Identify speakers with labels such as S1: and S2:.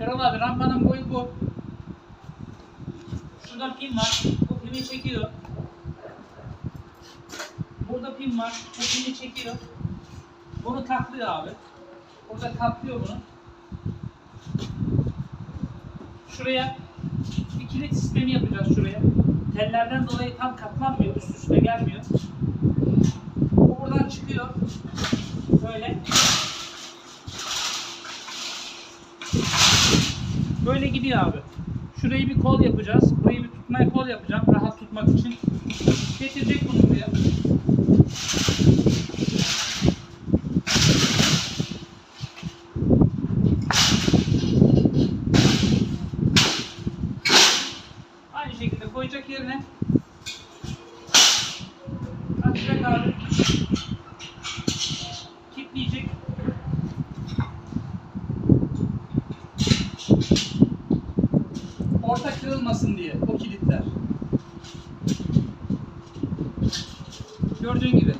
S1: Erol abi rampanın boyu bu. Şurada pin var. Bu pini çekiyor. Burada pin var. Bu pini çekiyor. Bunu katlıyor abi. Burada katlıyor bunu. Şuraya bir kilit sistemi yapacağız şuraya. Tellerden dolayı tam katlanmıyor. Üst üste gelmiyor. Bu buradan çıkıyor. Böyle. Böyle gidiyor abi. Şurayı bir kol yapacağız. Burayı bir tutmaya kol yapacağım. Rahat tutmak için. Getirecek bunu buraya. Aynı şekilde koyacak yerine açacak abi. Orta kırılmasın diye o kilitler. Gördüğün gibi.